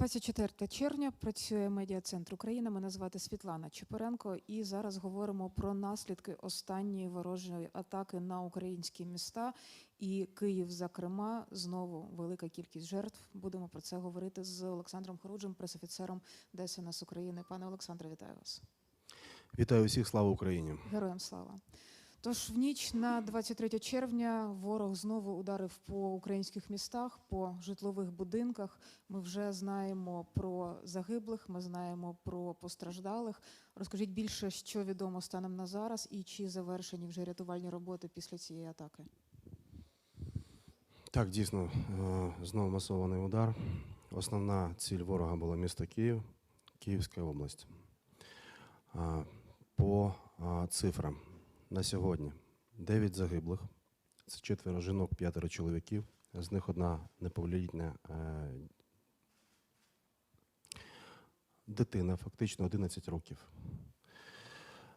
24 червня працює медіа-центр України. Мене звати Світлана Чепуренко, і зараз говоримо про наслідки останньої ворожої атаки на українські міста і Київ, зокрема, знову велика кількість жертв. Будемо про це говорити з Олександром Хоруджем, пресофіцером ДСНС України. Пане Олександре, вітаю вас. Вітаю всіх, слава Україні. Героям слава. Тож в ніч на 23 червня ворог знову ударив по українських містах, по житлових будинках. Ми вже знаємо про загиблих, ми знаємо про постраждалих. Розкажіть більше, що відомо станом на зараз, і чи завершені вже рятувальні роботи після цієї атаки. Так, дійсно, е, знову масований удар. Основна ціль ворога була місто Київ, Київська область. По цифрам на сьогодні 9 загиблих, це четверо жінок, п'ятеро чоловіків, з них одна неповнолітня е, дитина, фактично 11 років.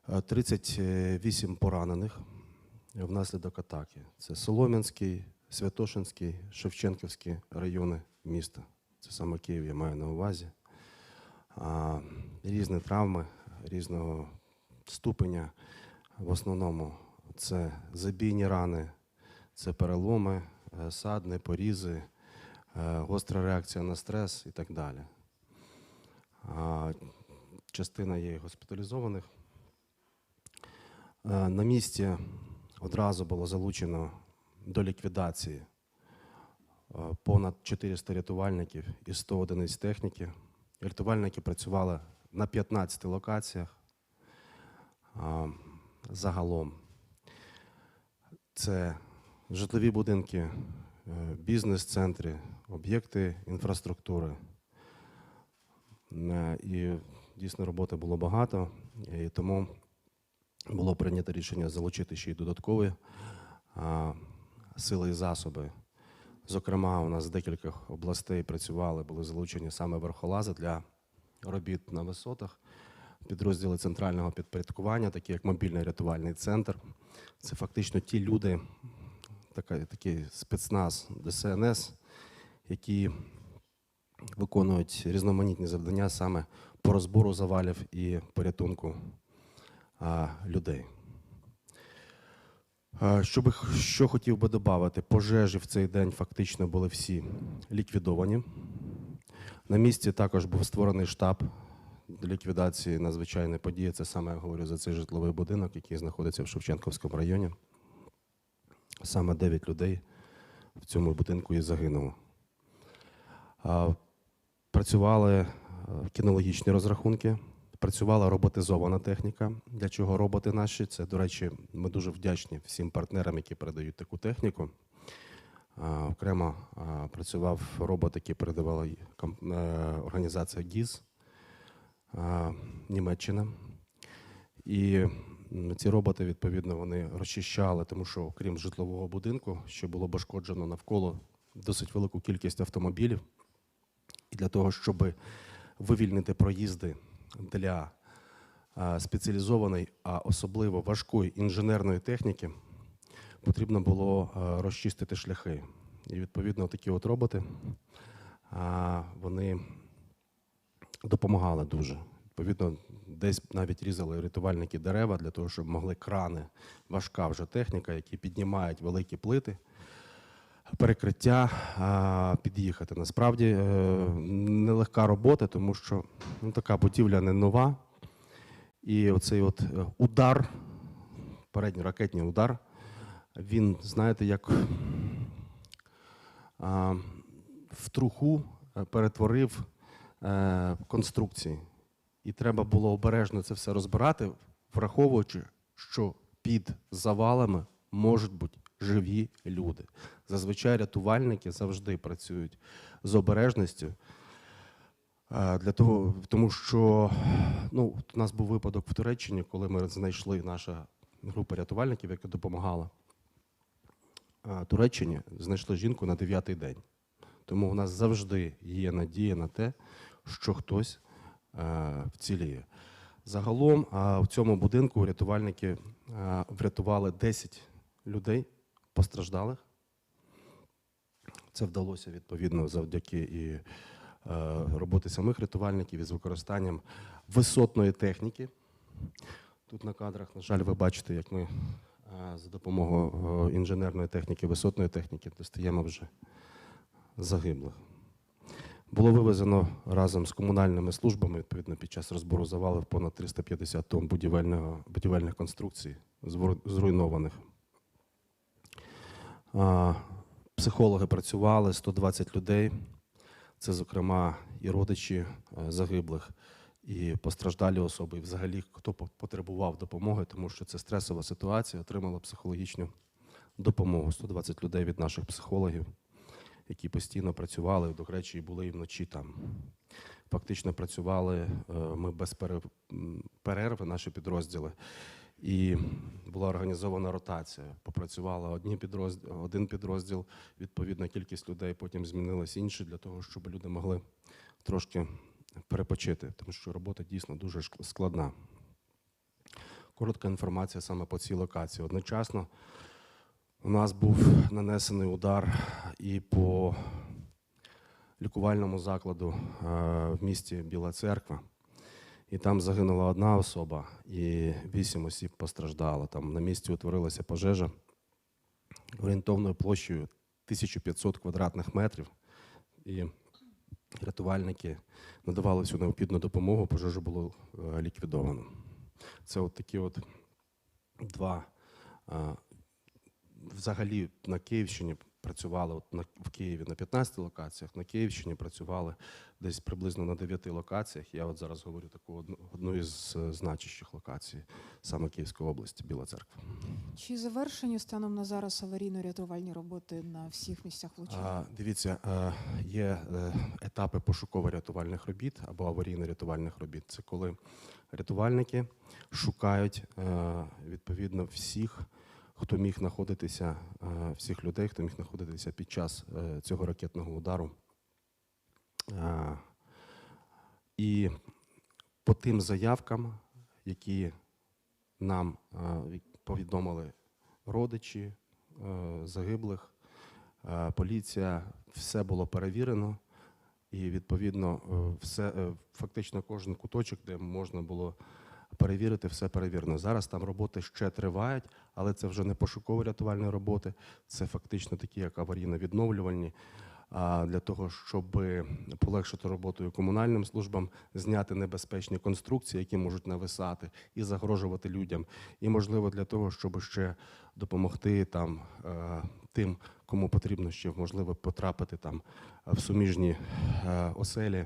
Е, 38 поранених внаслідок атаки. Це Солом'янський, Святошинський, Шевченківський райони міста. Це саме Київ, я маю на увазі. Різні травми різного ступеня. В основному це забійні рани, це переломи, е, садни, порізи, е, гостра реакція на стрес і так далі. Частина є госпіталізованих. Е, На місці одразу було залучено до ліквідації понад 400 рятувальників і 100 одиниць техніки. Рятувальники працювали на 15 локаціях. Загалом це житлові будинки, е, бізнес-центри, об'єкти інфраструктури. Е, І дійсно роботи було багато, і тому було прийнято рішення залучити ще й додаткові сили і засоби. Зокрема, у нас з декілька областей працювали, були залучені саме верхолази для робіт на висотах. Підрозділи центрального підпорядкування, такі як мобільний рятувальний центр. Це фактично ті люди, така, такий спецназ ДСНС, які виконують різноманітні завдання саме по розбору завалів і порятунку а, людей. Що, що хотів би додати, пожежі в цей день фактично були всі ліквідовані. На місці також був створений штаб ліквідації надзвичайної події. Це саме я говорю за цей житловий будинок, який знаходиться в Шевченківському районі. Саме 9 людей в цьому будинку і загинуло. Працювали е, кінологічні розрахунки, працювала роботизована техніка. Для чого роботи наші? Це, до речі, ми дуже вдячні всім партнерам, які передають таку техніку. Окремо працював робот, який передавала е, організація ГІЗ Німеччина. І ці роботи, відповідно, вони розчищали, тому що окрім житлового будинку, що було пошкоджено навколо досить велику кількість автомобілів. І для того, щоб вивільнити проїзди для спеціалізованої, а особливо важкої інженерної техніки, потрібно було розчистити шляхи. І відповідно такі от роботи вони допомагали дуже. Відповідно, десь навіть різали рятувальники дерева для того, щоб могли крани, важка вже техніка, які піднімають великі плити, перекриття під'їхати. Насправді е, нелегка робота, тому що ну, така будівля не нова. І оцей от е, удар, передній ракетний удар, він, знаєте, як в труху е, перетворив конструкції. І треба було обережно це все розбирати, враховуючи, що під завалами можуть бути живі люди. Зазвичай рятувальники завжди працюють з обережністю. е, Для того, тому що ну, у нас був випадок в Туреччині, коли ми знайшли наша група рятувальників, яка допомагала е, Туреччині, знайшли жінку на дев'ятий день. Тому у нас завжди є надія на те, що хтось е, вціліє. Загалом е, в цьому будинку рятувальники е, врятували 10 людей постраждалих. Це вдалося відповідно завдяки і роботи самих рятувальників із використанням висотної техніки. Тут на кадрах, на жаль, ви бачите, як ми за допомогою інженерної техніки, висотної техніки достаємо вже загиблих. Було вивезено разом з комунальними службами, відповідно, під час розбору завалів понад 350 тонн будівельного, будівельних конструкцій, зруйнованих. Психологи працювали, 120 людей. Це, зокрема, і родичі е, загиблих, і постраждалі особи, і взагалі хто потребував допомоги, тому що це стресова ситуація, отримала психологічну допомогу. 120 людей від наших психологів, які постійно працювали, до речі, були і вночі там. Фактично працювали е, ми без пере- перерви, наші підрозділи. І була організована ротація. Попрацювала одні підрозділ, один підрозділ, відповідна кількість людей, потім змінились інші для того, щоб люди могли трошки перепочити, тому що робота дійсно дуже складна. Коротка інформація саме по цій локації. Одночасно у нас був нанесений удар і по лікувальному закладу е, в місті Біла Церква. І там загинула одна особа, і вісім осіб постраждало. Там на місці утворилася пожежа орієнтовною площею 1500 квадратних метрів. І рятувальники надавали всю необхідну допомогу, пожежу було е, ліквідовано. Це от такі от два. Взагалі на Київщині працювали от на, в Києві на 15 локаціях, на Київщині працювали десь приблизно на 9 локаціях. Я от зараз говорю таку одну, одну із е, значущих локацій, саме Київської області, Біла Церква. Чи завершені станом на зараз аварійно-рятувальні роботи на всіх місцях влучання? А, дивіться, е, є е, етапи пошуково-рятувальних робіт або аварійно-рятувальних робіт. Це коли рятувальники шукають е, відповідно всіх, хто міг знаходитися, е, всіх людей, хто міг знаходитися під час е, цього ракетного удару. Е, І по тим заявкам, які нам повідомили родичі загиблих, поліція, все було перевірено, і відповідно все, фактично кожен куточок, де можна було перевірити, все перевірено. Зараз там роботи ще тривають, але це вже не пошуково-рятувальні роботи, це фактично такі, як аварійно-відновлювальні. Для того, щоб полегшити роботу комунальним службам, зняти небезпечні конструкції, які можуть нависати і загрожувати людям, і можливо для того, щоб ще допомогти там е, тим, кому потрібно ще можливо потрапити там в суміжні е, оселі.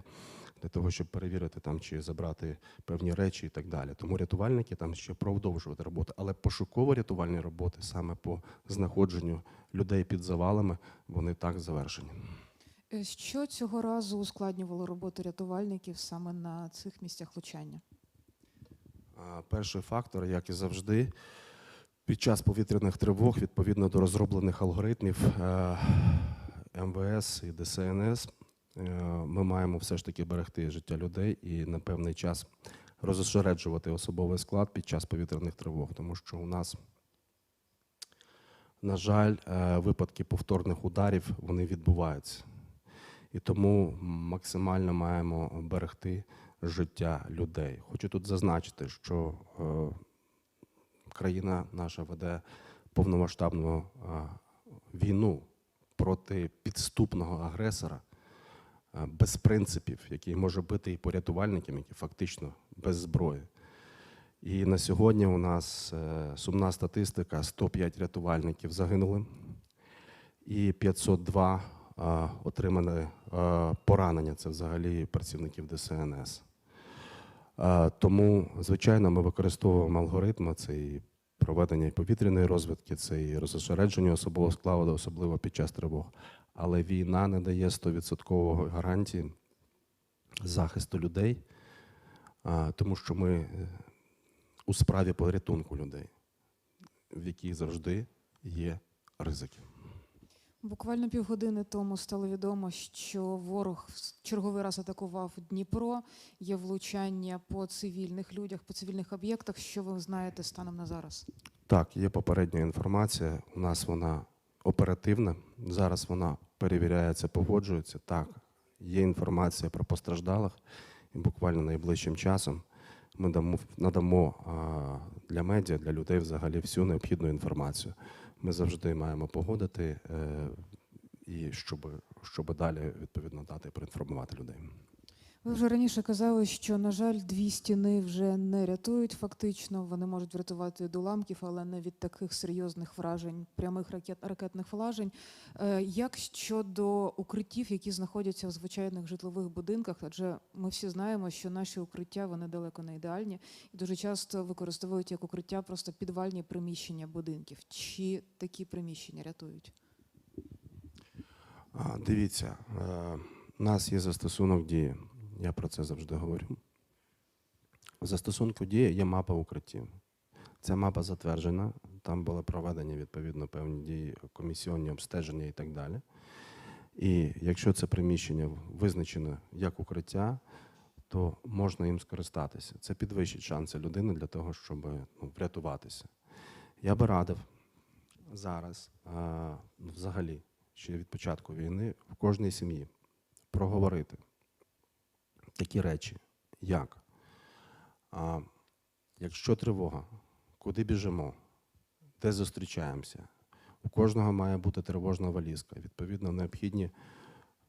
Для того, щоб перевірити там чи забрати певні речі і так далі. Тому рятувальники там ще продовжувати роботу. Але пошуково-рятувальні роботи саме по знаходженню людей під завалами, вони так завершені. Е, Що цього разу ускладнювало роботу рятувальників саме на цих місцях влучання? Перший фактор, як і завжди, під час повітряних тривог, відповідно до розроблених алгоритмів е, МВС і ДСНС, ми маємо все ж таки берегти життя людей і на певний час розосереджувати особовий склад під час повітряних тривог, тому що у нас, на жаль, е, випадки повторних ударів вони відбуваються. І тому максимально маємо берегти життя людей. Хочу тут зазначити, що е, країна наша веде повномасштабну е, війну проти підступного агресора, е, без принципів, який може бити і по рятувальникам, які фактично без зброї. І на сьогодні у нас е, сумна статистика: 105 рятувальників загинули, і 502 е, отримали е, поранення. Це взагалі працівників ДСНС. Е, Тому, звичайно, ми використовуємо алгоритми. Це і проведення повітряної розвідки, це і розосередження особового складу, особливо під час тривог. Але війна не дає 100% гарантії захисту людей, тому що ми е, у справі порятунку людей, в якій завжди є ризики. Буквально півгодини тому стало відомо, що ворог черговий раз атакував Дніпро. Є влучання по цивільних людях, по цивільних об'єктах. Що ви знаєте станом на зараз? Так, є попередня інформація. У нас вона оперативна. Зараз вона перевіряється, погоджується. Так, є інформація про постраждалих, і буквально найближчим часом ми дамо, надамо для медіа, для людей взагалі всю необхідну інформацію. Ми завжди маємо погодити е, і щоб, щоб далі відповідно дати проінформувати людей. Ви вже раніше казали, що, на жаль, дві стіни вже не рятують фактично. Вони можуть врятувати від уламків, але не від таких серйозних вражень, прямих ракет, ракетних вражень. Е, Як щодо укриттів, які знаходяться в звичайних житлових будинках? Адже ми всі знаємо, що наші укриття вони далеко не ідеальні і дуже часто використовують як укриття просто підвальні приміщення будинків. Чи такі приміщення рятують? Дивіться, е, у нас є застосунок дії. Я про це завжди говорю. В застосунку дії є мапа укриттів. Ця мапа затверджена, там були проведені відповідно певні дії, комісіонні обстеження і так далі. І якщо це приміщення визначено як укриття, то можна їм скористатися. Це підвищить шанси людини для того, щоб ну, врятуватися. Я би радив зараз, а, взагалі, ще від початку війни, в кожній сім'ї проговорити такі речі, як а, якщо тривога, куди біжимо, де зустрічаємося. У кожного має бути тривожна валізка. Відповідно, необхідні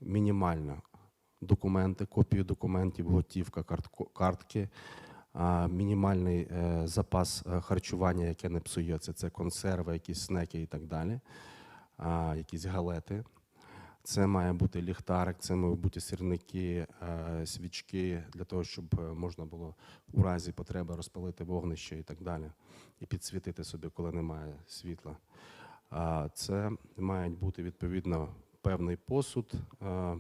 мінімально документи, копії документів, готівка, картки, мінімальний е, запас е, харчування, яке не псується, це консерви, якісь снеки і так далі, якісь галети. Це має бути ліхтарик, це мають бути сірники, е, свічки для того, щоб е, можна було у разі потреби розпалити вогнище і так далі, і підсвітити собі, коли немає світла. Це має бути відповідно певний посуд, е,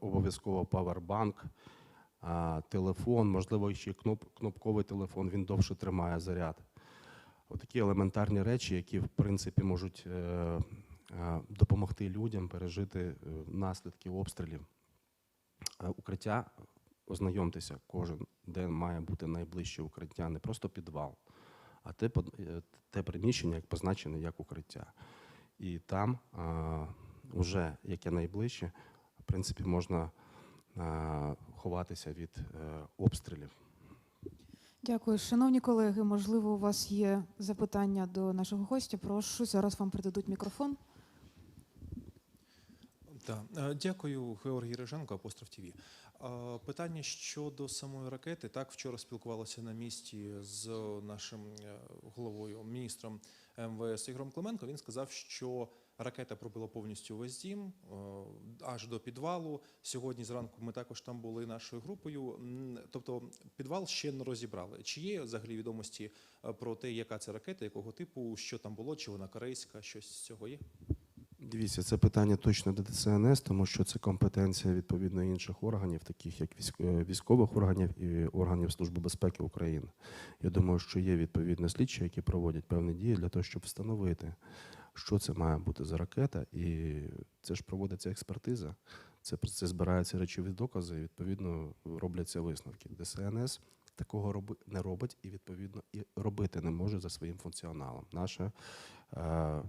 обов'язково павербанк, телефон, можливо, ще кнопковий телефон, він довше тримає заряд. Отакі елементарні речі, які в принципі можуть допомогти людям пережити е, наслідки обстрілів. Е, Укриття, ознайомтеся, кожен, де має бути найближче укриття, не просто підвал, а те, е, те приміщення, як позначене як укриття. І там вже яке найближче, в принципі, можна ховатися від е, обстрілів. Дякую, шановні колеги. Можливо, у вас є запитання до нашого гостя. Прошу зараз вам передадуть мікрофон. Так, е, дякую, Георгій Риженко, Апостроф ТВ. Е, Питання щодо самої ракети. Так, вчора спілкувалися на місці з нашим е, головою, міністром МВС Ігорем Клименко. Він сказав, що ракета пробила повністю весь дім аж до підвалу. Сьогодні зранку ми також там були нашою групою. Тобто підвал ще не розібрали. Чи є взагалі відомості про те, яка це ракета, якого типу, що там було, чи вона корейська, щось з цього є? Дивіться, це питання точно до ДСНС, тому що це компетенція відповідно інших органів, таких як е, військових органів і органів Служби безпеки України. Я думаю, що є відповідні слідчі, які проводять певні дії для того, щоб встановити, що це має бути за ракета, і це ж проводиться експертиза. Це це збираються речові докази, і відповідно робляться висновки. ДСНС такого роби, не робить і відповідно і робити не може за своїм функціоналом. Наша е,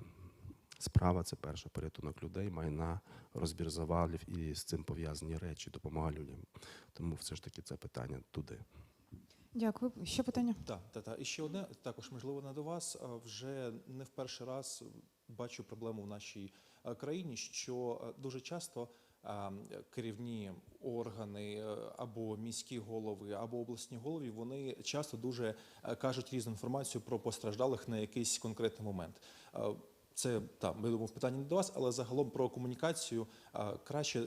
Справа це перше порятунок людей, майна, розбір завалів і з цим пов'язані речі, допомога людям. Тому все ж таки це питання туди. Дякую. Ще питання? Так, так, так. І ще одне також можливо не до вас. Вже не в перший раз бачу проблему в нашій е, країні, що е, дуже часто керівні органи е, або міські голови, або обласні голови, вони часто дуже кажуть різну інформацію про постраждалих на якийсь конкретний момент. Е, Це там я думаю, питання не до вас, але загалом про комунікацію краще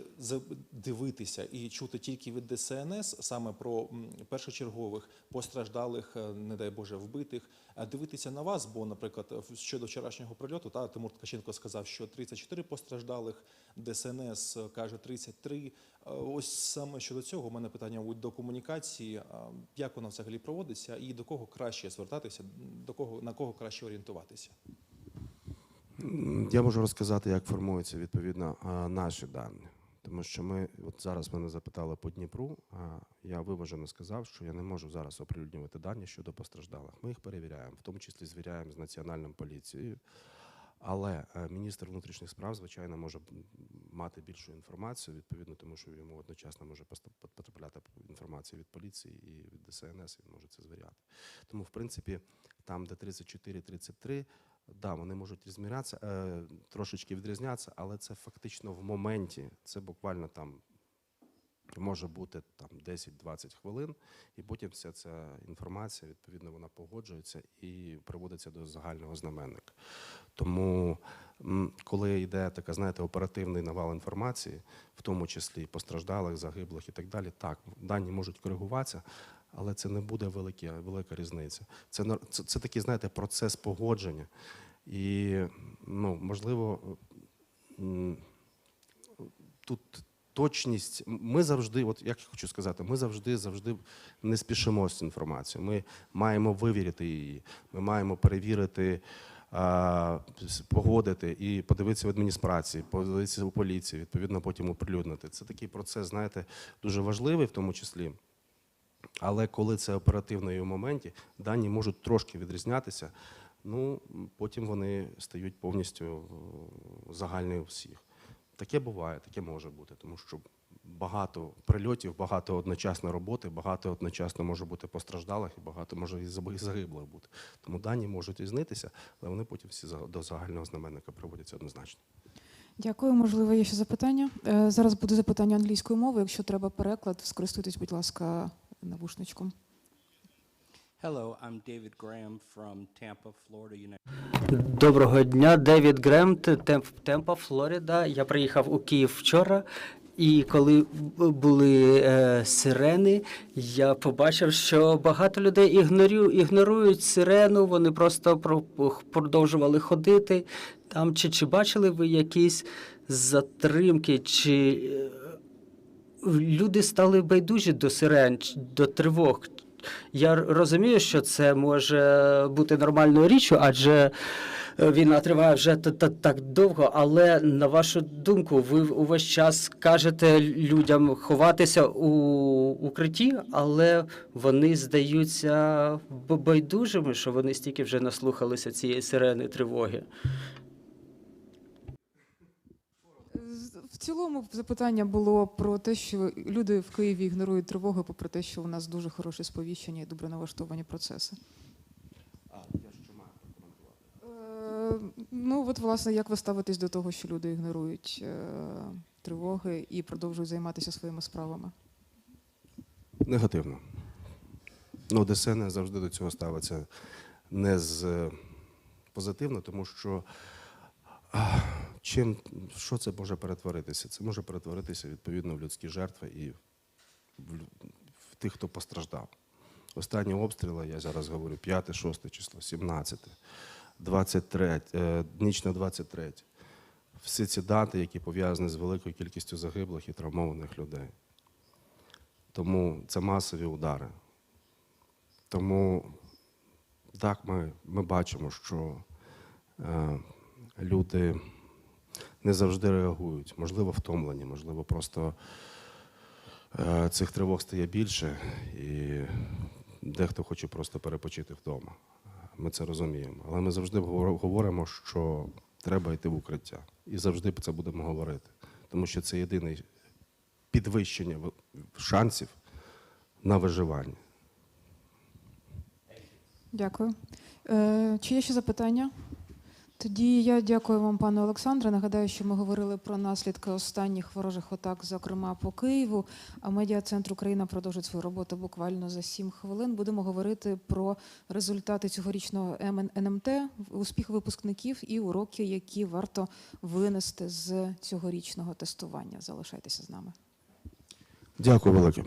дивитися і чути тільки від ДСНС, саме про першочергових постраждалих, е, не дай Боже, вбитих. Дивитися на вас, бо, наприклад, щодо вчорашнього прильоту, та Тимур Ткаченко сказав, що 34 постраждалих, ДСНС каже 33. Е, Ось саме щодо цього, у мене питання до комунікації, як вона взагалі проводиться, і до кого краще звертатися, до кого на кого краще орієнтуватися. Я можу розказати, як формуються відповідно наші дані. Тому що ми, от зараз мене запитали по Дніпру, а я виважено сказав, що я не можу зараз оприлюднювати дані щодо постраждалих. Ми їх перевіряємо, в тому числі звіряємо з Національною поліцією. Але е, міністр внутрішніх справ, звичайно, може мати більшу інформацію, відповідно, тому що йому одночасно може потрапляти інформація від поліції і від ДСНС, він може це звіряти. Тому, в принципі, там, де 34-33, да, вони можуть розмірятися, е, трошечки відрізнятися, але це фактично в моменті, це буквально там може бути там 10-20 хвилин, і потім вся ця інформація, відповідно, вона погоджується і приводиться до загального знаменника. Тому, коли йде така, знаєте, оперативний навал інформації, в тому числі постраждалих, загиблих і так далі, так, дані можуть коригуватися, але це не буде великі, велика різниця. Це, це, це такий, знаєте, процес погодження. І, ну, можливо, тут точність. Ми завжди, от як я хочу сказати, ми завжди завжди не спішимо з інформацією. Ми маємо вивірити її, ми маємо перевірити, погодити і подивитися в адміністрації, подивитися у поліції, відповідно потім оприлюднити. Це такий процес, знаєте, дуже важливий в тому числі. Але коли це оперативно і у моменті, дані можуть трошки відрізнятися. Ну, потім вони стають повністю е, загальні у всіх. Таке буває, таке може бути, тому що багато прильотів, багато одночасно роботи, багато одночасно може бути постраждалих і багато може і загиблих бути. Тому дані можуть різнитися, але вони потім всі до загального знаменника приводяться однозначно. Дякую. Можливо, є ще запитання. Е, Зараз буде запитання англійською мовою. Якщо треба переклад, скористуйтесь, будь ласка, навушничком. Hello, I'm David Graham from Tampa, Florida, United. Доброго дня, Девід Грем, Темп, Темпа, Флорида. Я приїхав у Київ вчора, і коли були е, сирени, я побачив, що багато людей ігнорю, ігнорують сирену, вони просто про, продовжували ходити. Там чи, чи бачили ви якісь затримки, чи е, люди стали байдужі до сирен, до тривог? Я розумію, що це може бути нормальною річчю, адже е, війна триває вже та- та- так довго. Але на вашу думку, ви увесь час кажете людям ховатися у укритті, але вони здаються байдужими, що вони стільки вже наслухалися цієї сирени тривоги. З- В цілому запитання було про те, що люди в Києві ігнорують тривоги, попри те, що у нас дуже хороше сповіщення і добре налаштовані процеси. А я що маю прокоментувати? Е, Ну, от, власне, як ви ставитесь до того, що люди ігнорують е, тривоги і продовжують займатися своїми справами? Негативно. Ну, ДСН завжди до цього ставиться не з е, позитивно, тому що чим, що це може перетворитися? Це може перетворитися відповідно в людські жертви і в, в тих, хто постраждав. Останні обстріли, я зараз говорю, 5, 6 число, 17, 23, е, ніч на 23. Всі ці дати, які пов'язані з великою кількістю загиблих і травмованих людей. Тому це масові удари. Тому так, ми, ми бачимо, що е, люди не завжди реагують, можливо, втомлені, можливо, просто е, цих тривог стає більше, і дехто хоче просто перепочити вдома. Ми це розуміємо. Але ми завжди говоримо, що треба йти в укриття. І завжди це будемо говорити. Тому що це єдине підвищення шансів на виживання. Дякую. Е, Чи є ще запитання? Тоді я дякую вам, пане Олександре. Нагадаю, що ми говорили про наслідки останніх ворожих атак, зокрема по Києву. А медіа-центр Україна продовжить свою роботу буквально за 7 хвилин. Будемо говорити про результати цьогорічного МН НМТ, успіх випускників і уроки, які варто винести з цьогорічного тестування. Залишайтеся з нами. Дякую велике.